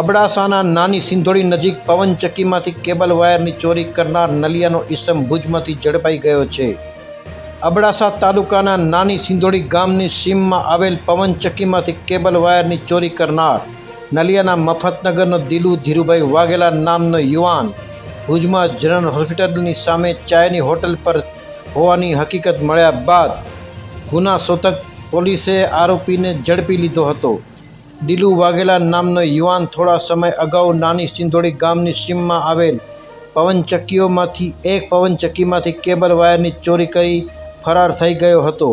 અબડાસાના નાની સિંધોડી નજીક પવનચક્કીમાંથી કેબલ વાયરની ચોરી કરનાર નલિયાનો ઈસમ ભુજમાંથી ઝડપાઈ ગયો છે. અબડાસા તાલુકાના નાની સિંધોડી ગામની સીમમાં આવેલ પવનચક્કીમાંથી કેબલ વાયરની ચોરી કરનાર નલિયાના મફતનગરનો દિલુ ધીરુભાઈ વાઘેલા નામનો યુવાન ભુજમાં જનરલ હોસ્પિટલની સામે ચાયની હોટલ પર હોવાની હકીકત મળ્યા બાદ ગુના શોધક પોલીસે આરોપીને ઝડપી લીધો હતો. ડીલુ વાઘેલા નામનો યુવાન થોડા સમય અગાઉ નાની સિંધોડી ગામની સીમમાં આવેલ પવનચક્કીઓમાંથી એક પવનચક્કીમાંથી કેબલ વાયરની ચોરી કરી ફરાર થઈ ગયો હતો.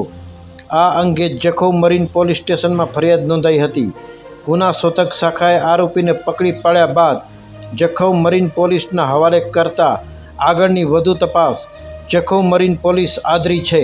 આ અંગે જખૌ મરીન પોલીસ સ્ટેશનમાં ફરિયાદ નોંધાઈ હતી. ગુના શોધક શાખાએ આરોપીને પકડી પાડ્યા બાદ જખૌ મરીન પોલીસના હવાલે કરતા આગળની વધુ તપાસ જખૌ મરીન પોલીસ આદરી છે.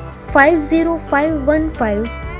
five zero five one five